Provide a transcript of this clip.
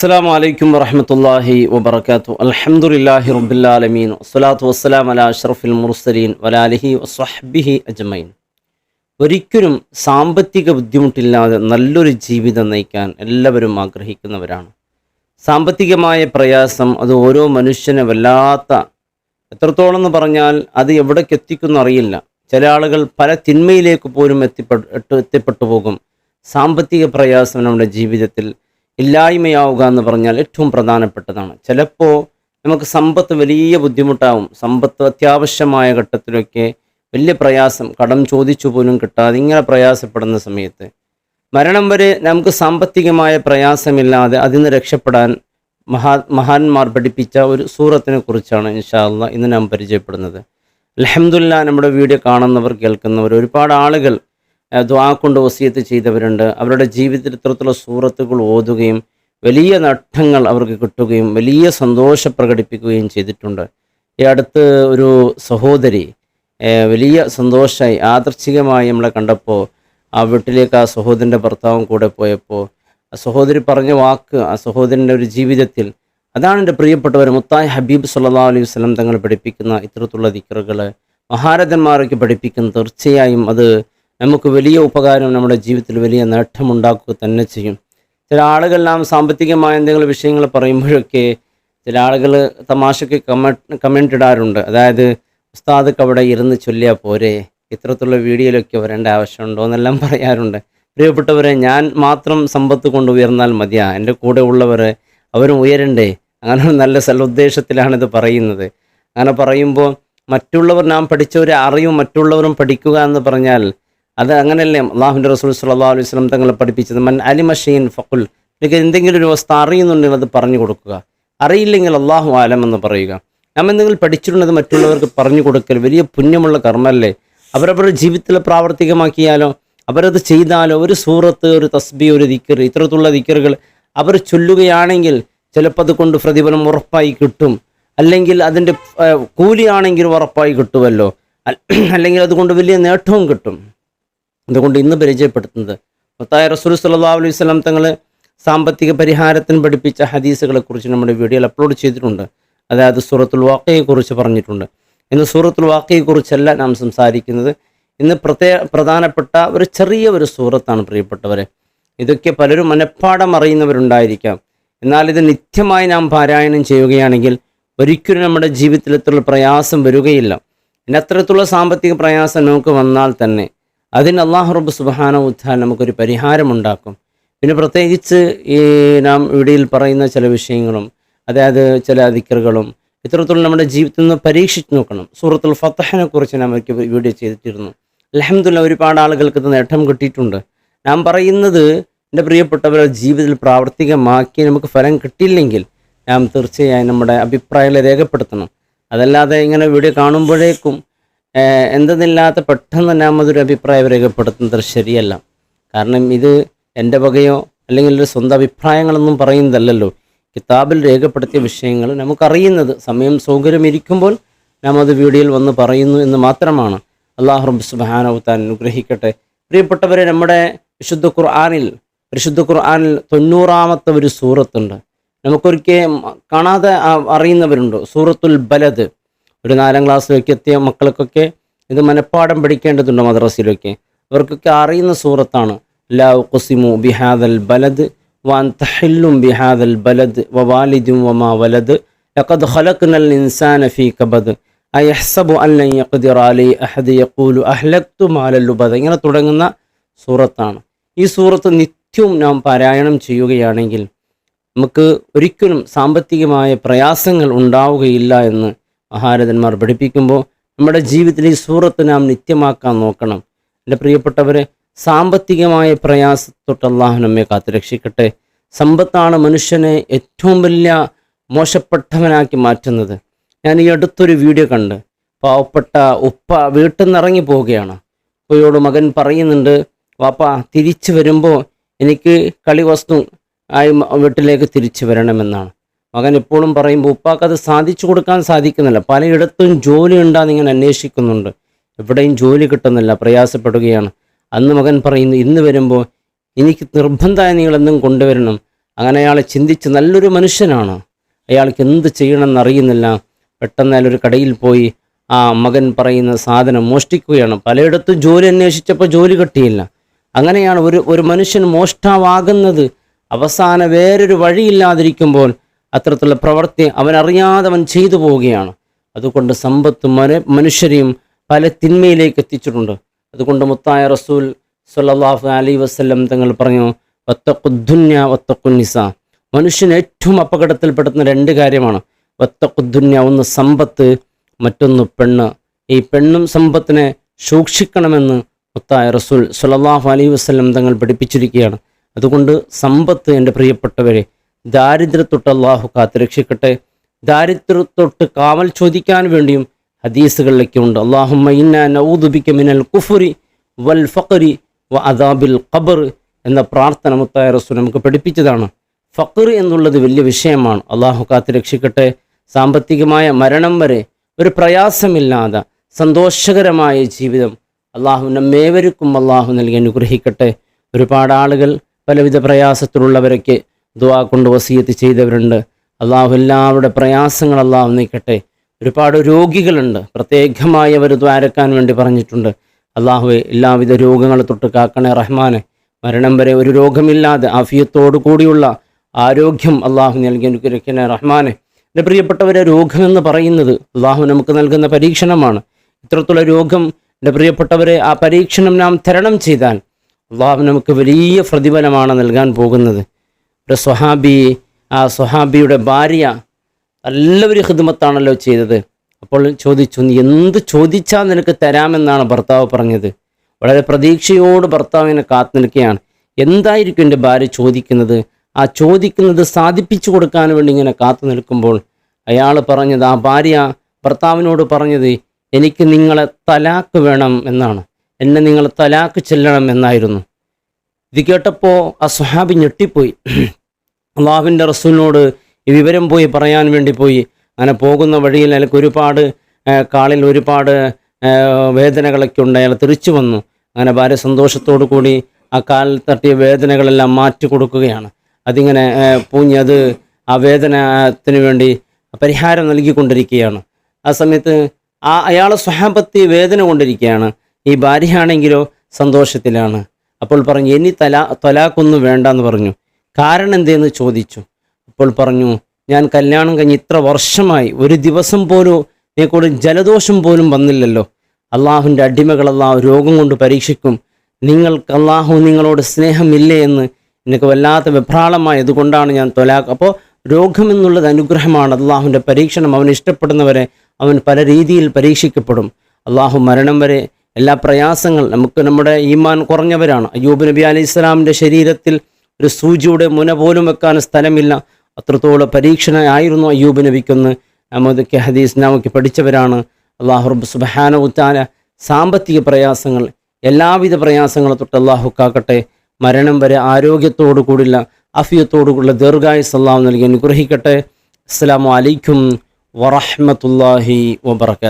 അസ്സാം വലൈക്കും വറഹമത്തല്ലാഹി വബർക്കാത്തു അൽഹംദുലില്ലാഹി റബുല്ലാലമീൻ വസ്സലാത്തു വസ്സലാം അല അഷ്റഫിൽ മുർസലീൻ വലാലിഹി വസ്വഹബിഹി അജ്മൈൻ ഒരിക്കലും സാമ്പത്തിക ബുദ്ധിമുട്ടില്ലാതെ നല്ലൊരു ജീവിതം നയിക്കാൻ എല്ലാവരും ആഗ്രഹിക്കുന്നവരാണ്. സാമ്പത്തികമായ പ്രയാസം അത് ഓരോ മനുഷ്യനെ വല്ലാത്ത എത്രത്തോളം എന്ന് പറഞ്ഞാൽ അത് എവിടേക്ക് എത്തിക്കുന്നു അറിയില്ല. ചില ആളുകൾ പല തിന്മയിലേക്ക് പോലും എത്തിപ്പെട്ടു എത്തിപ്പെട്ടു പോകും. സാമ്പത്തിക പ്രയാസം നമ്മുടെ ജീവിതത്തിൽ ഇല്ലായ്മയാവുക എന്ന് പറഞ്ഞാൽ ഏറ്റവും പ്രധാനപ്പെട്ടതാണ്. ചിലപ്പോൾ നമുക്ക് സമ്പത്ത് വലിയ ബുദ്ധിമുട്ടാവും. സമ്പത്ത് അത്യാവശ്യമായ ഘട്ടത്തിലൊക്കെ വലിയ പ്രയാസം കടം ചോദിച്ചു പോലും കിട്ടാതെ ഇങ്ങനെ പ്രയാസപ്പെടുന്ന സമയത്ത് മരണം വരെ നമുക്ക് സാമ്പത്തികമായ പ്രയാസമില്ലാതെ അതിൽ നിന്ന് രക്ഷപ്പെടാൻ മഹാ മഹാന്മാർ പഠിപ്പിച്ച ഒരു സൂറത്തിനെ കുറിച്ചാണ് ഇൻഷാല്ല ഇന്ന് നാം പരിചയപ്പെടുന്നത്. അലഹമുല്ല നമ്മുടെ വീഡിയോ കാണുന്നവർ കേൾക്കുന്നവർ ഒരുപാട് ആളുകൾ ദ്വാ കൊണ്ട് വസീയത്ത് ചെയ്തവരുണ്ട്. അവരുടെ ജീവിതത്തിൽ ഇത്തരത്തിലുള്ള സൂറത്തുകൾ ഓതുകയും വലിയ നട്ടങ്ങൾ അവർക്ക് കിട്ടുകയും വലിയ സന്തോഷം പ്രകടിപ്പിക്കുകയും ചെയ്തിട്ടുണ്ട്. ഈ അടുത്ത് ഒരു സഹോദരി വലിയ സന്തോഷമായി ആദർശികമായി നമ്മളെ കണ്ടപ്പോൾ ആ വീട്ടിലേക്ക് ആ സഹോദരന്റെ ഭർത്താവും കൂടെ പോയപ്പോൾ ആ സഹോദരി പറഞ്ഞ വാക്ക് ആ സഹോദരന്റെ ഒരു ജീവിതത്തിൽ അതാണ് എന്റെ പ്രിയപ്പെട്ടവർ മുത്തായ് ഹബീബ് സല്ലാ അലൈഹി വസ്ലം തങ്ങൾ പഠിപ്പിക്കുന്ന ഇത്തരത്തിലുള്ള ദിക്കറുകൾ മഹാരഥന്മാരൊക്കെ പഠിപ്പിക്കുന്ന തീർച്ചയായും അത് നമുക്ക് വലിയ ഉപകാരം നമ്മുടെ ജീവിതത്തിൽ വലിയ നേട്ടമുണ്ടാക്കുക തന്നെ ചെയ്യും. ചില ആളുകൾ നാം സാമ്പത്തികമായ എന്തെങ്കിലും വിഷയങ്ങൾ പറയുമ്പോഴൊക്കെ ചില ആളുകൾ തമാശയ്ക്ക് കമന്റ് കമന്റ് ഇടാറുണ്ട്. അതായത് ഉസ്താദൊക്കെ അവിടെ ഇരുന്ന് ചൊല്ലിയാൽ പോരെ. ഇത്തരത്തിലുള്ള വീഡിയോയിലൊക്കെ വരേണ്ട ആവശ്യമുണ്ടോ എന്നെല്ലാം പറയാറുണ്ട്. പ്രിയപ്പെട്ടവരെ ഞാൻ മാത്രം സമ്പത്ത് കൊണ്ട് ഉയർന്നാൽ മതിയാ. എന്റെ കൂടെ ഉള്ളവർ അവരും ഉയരണ്ടേ. അങ്ങനെ ഒരു നല്ല സലുദ്ദേശത്തിലാണ് ഇത് പറയുന്നത്. അങ്ങനെ പറയുമ്പോൾ മറ്റുള്ളവർ നാം പഠിച്ചവരെ അറിയും മറ്റുള്ളവരും പഠിക്കുക എന്ന് പറഞ്ഞാൽ അത് അങ്ങനെയല്ലേ? അള്ളാഹുന്റെ റസൂൽ സല്ലാ അലൈഹി സ്വലം തങ്ങളെ പഠിപ്പിച്ചത് മൻ അലിമഷീൻ ഫക്കുൽ നിങ്ങൾക്ക് എന്തെങ്കിലും ഒരു വസ്തു അറിയുന്നുണ്ടെങ്കിൽ അത് പറഞ്ഞു കൊടുക്കുക. അറിയില്ലെങ്കിൽ അള്ളാഹു ആലം എന്ന് പറയുക. നാം എന്തെങ്കിലും പഠിച്ചിട്ടുള്ളത് മറ്റുള്ളവർക്ക് പറഞ്ഞു കൊടുക്കൽ വലിയ പുണ്യമുള്ള കർമ്മല്ലേ അവരവരുടെ ജീവിതത്തിൽ പ്രാവർത്തികമാക്കിയാലോ? അവരത് ചെയ്താലോ? ഒരു സൂറത്ത് ഒരു തസ്ബി ഒരു ദിക്കർ ഇത്തരത്തിലുള്ള ദിക്കറുകൾ അവർ ചൊല്ലുകയാണെങ്കിൽ ചിലപ്പോൾ അതുകൊണ്ട് പ്രതിഫലം ഉറപ്പായി കിട്ടും. അല്ലെങ്കിൽ അതിന്റെ കൂലിയാണെങ്കിൽ ഉറപ്പായി കിട്ടുമല്ലോ. അല്ലെങ്കിൽ അതുകൊണ്ട് വലിയ നേട്ടവും കിട്ടും. അതുകൊണ്ട് ഇന്ന് പരിചയപ്പെടുത്തുന്നത്? മൊത്തായ റസൂൽ സല്ലാ അലൈഹി സ്വലം തങ്ങൾ സാമ്പത്തിക പരിഹാരത്തിന് പഠിപ്പിച്ച ഹദീസുകളെക്കുറിച്ച് നമ്മുടെ വീഡിയോയിൽ അപ്ലോഡ് ചെയ്തിട്ടുണ്ട്. അതായത് സൂറത്തുൽ വാക്കയെക്കുറിച്ച് പറഞ്ഞിട്ടുണ്ട്. ഇന്ന് സൂറത്തുൽ വാക്കയെക്കുറിച്ചല്ല നാം സംസാരിക്കുന്നത്. ഇന്ന് പ്രത്യേക പ്രധാനപ്പെട്ട ഒരു ചെറിയ ഒരു സൂറത്താണ് പ്രിയപ്പെട്ടവരെ. ഇതൊക്കെ പലരും മനഃപ്പാടം അറിയുന്നവരുണ്ടായിരിക്കാം. എന്നാൽ ഇത് നിത്യമായി നാം പാരായണം ചെയ്യുകയാണെങ്കിൽ ഒരിക്കലും നമ്മുടെ ജീവിതത്തിൽ ഇത്ര പ്രയാസം വരികയില്ല. പിന്നെ അത്തരത്തിലുള്ള സാമ്പത്തിക പ്രയാസം നമുക്ക് വന്നാൽ തന്നെ അതിന് അള്ളാഹു റബ്ബ് സുബാന ഉദ്ധാൻ നമുക്കൊരു പരിഹാരമുണ്ടാക്കും. പിന്നെ പ്രത്യേകിച്ച് ഈ നാം ഇവിടെയിൽ പറയുന്ന ചില വിഷയങ്ങളും അതായത് ചില അധികറുകളും ഇത്തരത്തിലുള്ള നമ്മുടെ ജീവിതത്തിൽ നിന്ന് പരീക്ഷിച്ച് നോക്കണം. സൂറത്തുൽ ഫത്തഹിനെ കുറിച്ച് നാം ഒരിക്കൽ വീഡിയോ ചെയ്തിട്ടിരുന്നു. അലഹമുല്ല ഒരുപാട് ആളുകൾക്ക് ഇത് നേട്ടം കിട്ടിയിട്ടുണ്ട്. നാം പറയുന്നത് എന്റെ പ്രിയപ്പെട്ടവരെ ജീവിതത്തിൽ പ്രാവർത്തികമാക്കി നമുക്ക് ഫലം കിട്ടിയില്ലെങ്കിൽ നാം തീർച്ചയായും നമ്മുടെ അഭിപ്രായങ്ങൾ രേഖപ്പെടുത്തണം. അതല്ലാതെ ഇങ്ങനെ വീഡിയോ കാണുമ്പോഴേക്കും എന്തെന്നില്ലാത്ത പെട്ടെന്ന് തന്നെ അതൊരു അഭിപ്രായം രേഖപ്പെടുത്തുന്നത് ശരിയല്ല. കാരണം ഇത് എന്റെ വകയോ അല്ലെങ്കിൽ ഒരു സ്വന്തം അഭിപ്രായങ്ങളൊന്നും പറയുന്നതല്ലല്ലോ. കിതാബിൽ രേഖപ്പെടുത്തിയ വിഷയങ്ങൾ നമുക്കറിയുന്നത് സമയം സൗകര്യം ഇരിക്കുമ്പോൾ നാം അത് വീഡിയോയിൽ വന്ന് പറയുന്നു എന്ന് മാത്രമാണ്. അള്ളാഹു റബ്ബ് താൻ അനുഗ്രഹിക്കട്ടെ. പ്രിയപ്പെട്ടവരെ നമ്മുടെ വിശുദ്ധ ഖുർആാനിൽ പരിശുദ്ധ ഖുർആാനിൽ തൊണ്ണൂറാമത്തെ ഒരു സൂറത്തുണ്ട്. നമുക്കൊരിക്കൽ കാണാതെ അറിയുന്നവരുണ്ട്? സൂറത്തുൽ ബലദ്. ഒരു നാലാം ക്ലാസ്സിലേക്ക് എത്തിയ മക്കൾക്കൊക്കെ ഇത് മനഃപ്പാഠം പഠിക്കേണ്ടതുണ്ട് മദ്രസയിലൊക്കെ. ഇവർക്കൊക്കെ അറിയുന്ന സൂറത്താണ് ലാ ഖുസിമു ബിഹാദൽ ബലദ് വാൻ തഹില്ലും ബിഹാദൽ ബലദ് വവാലിദും വമാ വലദ് ലഖദ് ഖലഖ്നൽ ഇൻസാന ഫീ കബദ്. അയഹ്സബു അൻ യഖ്ദിർ അഹദ് യഖൂലു അഹ്ലക്തു മാലൽ ലുബദ്. ഇങ്ങനെ തുടങ്ങുന്ന സൂറത്താണ്. ഈ സൂറത്ത് നിത്യവും നാം പാരായണം ചെയ്യുകയാണെങ്കിൽ നമുക്ക് ഒരിക്കലും സാമ്പത്തികമായ പ്രയാസങ്ങൾ ഉണ്ടാവുകയില്ല എന്ന് മഹാരഥന്മാർ പഠിപ്പിക്കുമ്പോൾ നമ്മുടെ ജീവിതത്തിൽ ഈ സൂറത്ത് നാം നിത്യമാക്കാൻ നോക്കണം. എന്റെ പ്രിയപ്പെട്ടവരെ സാമ്പത്തികമായ പ്രയാസത്തൊട്ട് അള്ളാഹു നമ്മെ കാത്തുരക്ഷിക്കട്ടെ സമ്പത്താണ് മനുഷ്യനെ ഏറ്റവും വലിയ മോശപ്പെട്ടവനാക്കി മാറ്റുന്നത്. ഞാൻ ഈ അടുത്തൊരു വീഡിയോ കണ്ട്. പാവപ്പെട്ട ഉപ്പ വീട്ടിൽ നിന്ന് ഇറങ്ങി പോവുകയാണ്. ഉപ്പയോട് മകൻ പറയുന്നുണ്ട് വാപ്പ തിരിച്ചു വരുമ്പോൾ എനിക്ക് കളി വസ്തു ആയി വീട്ടിലേക്ക് തിരിച്ചു വരണമെന്നാണ്. മകൻ എപ്പോഴും പറയുമ്പോൾ അത് സാധിച്ചു കൊടുക്കാൻ സാധിക്കുന്നില്ല. പലയിടത്തും ജോലി ഉണ്ടാന്ന് ഇങ്ങനെ അന്വേഷിക്കുന്നുണ്ട്. എവിടെയും ജോലി കിട്ടുന്നില്ല. പ്രയാസപ്പെടുകയാണ്. അന്ന് മകൻ പറയുന്നു ഇന്ന് വരുമ്പോൾ എനിക്ക് നിർബന്ധമായി നിങ്ങളെന്നും കൊണ്ടുവരണം. അങ്ങനെ അയാളെ ചിന്തിച്ച് നല്ലൊരു മനുഷ്യനാണ്. അയാൾക്ക് എന്ത് ചെയ്യണമെന്ന് അറിയുന്നില്ല. പെട്ടെന്ന് അയാൾ ഒരു കടയിൽ പോയി ആ മകൻ പറയുന്ന സാധനം മോഷ്ടിക്കുകയാണ്. പലയിടത്തും ജോലി അന്വേഷിച്ചപ്പോൾ ജോലി കിട്ടിയില്ല. അങ്ങനെയാണ് ഒരു ഒരു മനുഷ്യൻ മോഷ്ടാവാകുന്നത്. അവസാന വേറൊരു വഴിയില്ലാതിരിക്കുമ്പോൾ അത്തരത്തിലുള്ള പ്രവൃത്തി അവനറിയാതെ അവൻ ചെയ്തു പോവുകയാണ്. അതുകൊണ്ട് സമ്പത്തും മന മനുഷ്യരെയും പല തിന്മയിലേക്ക് എത്തിച്ചിട്ടുണ്ട്. അതുകൊണ്ട് മുത്തായ റസൂൽ സല്ലാഹു അലൈഹി വസല്ലം തങ്ങൾ പറഞ്ഞു വത്തഖുദ്ദുന്യ വത്തഖുന്നിസ മനുഷ്യൻ ഏറ്റവും അപകടത്തിൽപ്പെടുന്ന രണ്ട് കാര്യമാണ്. വത്തഖുദ്ദുന്യ ഒന്ന് സമ്പത്ത് മറ്റൊന്ന് പെണ്ണ്. ഈ പെണ്ണും സമ്പത്തിനെ സൂക്ഷിക്കണമെന്ന് മുത്തായ റസൂൽ സല്ലാഹു അലൈഹി വസല്ലം തങ്ങൾ പഠിപ്പിച്ചിരിക്കുകയാണ്. അതുകൊണ്ട് സമ്പത്ത് എന്റെ പ്രിയപ്പെട്ടവരെ ദാരിദ്ര്യത്തൊട്ട് അള്ളാഹു കാത്തുരക്ഷിക്കട്ടെ. ദാരിദ്ര്യത്തൊട്ട് കാവൽ ചോദിക്കാൻ വേണ്ടിയും ഹദീസുകളിലൊക്കെ ഉണ്ട് ഇന്ന നഊദുബിക മിനൽ കുഫുരി വൽ ഫഖരി വ അദാബിൽ ഖബർ എന്ന പ്രാർത്ഥന മുത്തായ റസൂൽ നമുക്ക് പഠിപ്പിച്ചതാണ്. ഫഖർ എന്നുള്ളത് വലിയ വിഷയമാണ്. അള്ളാഹു കാത്ത് രക്ഷിക്കട്ടെ സാമ്പത്തികമായ മരണം വരെ ഒരു പ്രയാസമില്ലാതെ സന്തോഷകരമായ ജീവിതം അള്ളാഹു നമ്മേവർക്കും അള്ളാഹു നൽകി അനുഗ്രഹിക്കട്ടെ. ഒരുപാട് ആളുകൾ പലവിധ പ്രയാസത്തിലുള്ളവരൊക്കെ ദുവാ കൊണ്ട് വസീയത്ത് ചെയ്തവരുണ്ട്. അള്ളാഹു എല്ലാവരുടെ പ്രയാസങ്ങൾ അള്ളാഹു നീക്കട്ടെ. ഒരുപാട് രോഗികളുണ്ട്. പ്രത്യേകമായി അവർ ദ്വാരക്കാൻ വേണ്ടി പറഞ്ഞിട്ടുണ്ട്. അള്ളാഹു എല്ലാവിധ രോഗങ്ങളെ തൊട്ട് കാക്കണേ റഹ്മാനെ. മരണം വരെ ഒരു രോഗമില്ലാതെ ആഫിയത്തോടു കൂടിയുള്ള ആരോഗ്യം അള്ളാഹു നൽകി അനുഗ്രഹിക്കണേ റഹ്മാനെ. എന്റെ പ്രിയപ്പെട്ടവരെ രോഗമെന്ന് പറയുന്നത് അള്ളാഹു നമുക്ക് നൽകുന്ന പരീക്ഷണമാണ്. ഇത്തരത്തിലുള്ള രോഗം എന്റെ പ്രിയപ്പെട്ടവരെ ആ പരീക്ഷണം നാം തരണം ചെയ്താൽ അള്ളാഹു നമുക്ക് വലിയ പ്രതിഫലമാണ് നൽകാൻ പോകുന്നത്. ഒരു സ്വഹാബി ആ സ്വഹാബിയുടെ ഭാര്യ നല്ലൊരു ഹിദ്മത്താണല്ലോ ചെയ്തത്. അപ്പോൾ ചോദിച്ചു നീ എന്ത് ചോദിച്ചാൽ നിനക്ക് തരാമെന്നാണ് ഭർത്താവ് പറഞ്ഞത്? വളരെ പ്രതീക്ഷയോട് ഭർത്താവിനെ കാത്തു നിൽക്കുകയാണ് എന്തായിരിക്കും എന്റെ ഭാര്യ ചോദിക്കുന്നത്? ആ ചോദിക്കുന്നത് സാധിപ്പിച്ചു കൊടുക്കാൻ വേണ്ടി ഇങ്ങനെ കാത്തു നിൽക്കുമ്പോൾ അയാൾ പറഞ്ഞത് ആ ഭാര്യ ഭർത്താവിനോട് പറഞ്ഞത് എനിക്ക് നിങ്ങളെ തലാക്ക് വേണം എന്നാണ്. എന്നെ നിങ്ങൾ തലാക്ക് ചെല്ലണം എന്നായിരുന്നു. ഇത് കേട്ടപ്പോൾ ആ സുഹാബി ഞെട്ടിപ്പോയി. അള്ളാഹുവിന്റെ റസൂലിനോട് ഈ വിവരം പോയി പറയാൻ വേണ്ടി പോയി. അങ്ങനെ പോകുന്ന വഴിയിൽ അയാൾക്ക് ഒരുപാട് കാളിൽ ഒരുപാട് വേദനകളൊക്കെ ഉണ്ട്. അയാൾ തിരിച്ചു വന്നു. അങ്ങനെ ഭാര്യ സന്തോഷത്തോടു കൂടി ആ കാലിൽ തട്ടിയ വേദനകളെല്ലാം മാറ്റി കൊടുക്കുകയാണ്. അതിങ്ങനെ പൂഞ്ഞ് അത് ആ വേദനത്തിന് വേണ്ടി പരിഹാരം നൽകിക്കൊണ്ടിരിക്കുകയാണ്. ആ സമയത്ത് ആ അയാളെ സ്വഹാപത്തി വേദന കൊണ്ടിരിക്കുകയാണ്. ഈ ഭാര്യയാണെങ്കിലോ സന്തോഷത്തിലാണ്. അപ്പോൾ പറഞ്ഞു ഇനി തലാ തൊലാക്കൊന്നും വേണ്ടെന്ന് പറഞ്ഞു. കാരണം എന്തേന്ന് ചോദിച്ചു. അപ്പോൾ പറഞ്ഞു ഞാൻ കല്യാണം കഴിഞ്ഞ് ഇത്ര വർഷമായി ഒരു ദിവസം പോലും നീക്കൂടെ ജലദോഷം പോലും വന്നില്ലല്ലോ. അള്ളാഹുവിന്റെ അടിമകൾ അള്ളാഹു രോഗം കൊണ്ട് പരീക്ഷിക്കും. നിങ്ങൾക്ക് അള്ളാഹു നിങ്ങളോട് സ്നേഹമില്ലേ എന്ന് എനിക്ക് വല്ലാത്ത വിഭ്രാളമായത് കൊണ്ടാണ് ഞാൻ തൊലാക്ക് അപ്പോൾ രോഗമെന്നുള്ളത് അനുഗ്രഹമാണ്. അള്ളാഹുവിന്റെ പരീക്ഷണം അവൻ ഇഷ്ടപ്പെടുന്നവരെ അവൻ പല രീതിയിൽ പരീക്ഷിക്കപ്പെടും. അള്ളാഹു മരണം വരെ എല്ലാ പ്രയാസങ്ങൾ നമുക്ക് നമ്മുടെ ഈമാൻ കുറഞ്ഞവരാണ്. അയ്യൂബ് നബി അലൈഹി ഇസ്ലാമിന്റെ ശരീരത്തിൽ ഒരു സൂചിയുടെ മുന പോലും വെക്കാൻ സ്ഥലമില്ല. അത്രത്തോളം പരീക്ഷണയായിരുന്നു അയ്യൂബ് നബിക്കൊന്ന് കെ ഹദീസ് നമുക്ക് പഠിച്ചവരാണ്. അള്ളാഹുറബ് സുബഹാന ഉത്താന സാമ്പത്തിക പ്രയാസങ്ങൾ എല്ലാവിധ പ്രയാസങ്ങളെ തൊട്ട് അള്ളാഹു കാക്കട്ടെ. മരണം വരെ ആരോഗ്യത്തോടു കൂടില്ല അഫിയത്തോടു കൂടിയുള്ള ദീർഘായുസ് അള്ളാഹു നൽകി അനുഗ്രഹിക്കട്ടെ. അസ്സാം വലൈക്കും വറഹമത്തല്ലാഹി വബർക്കാത്തു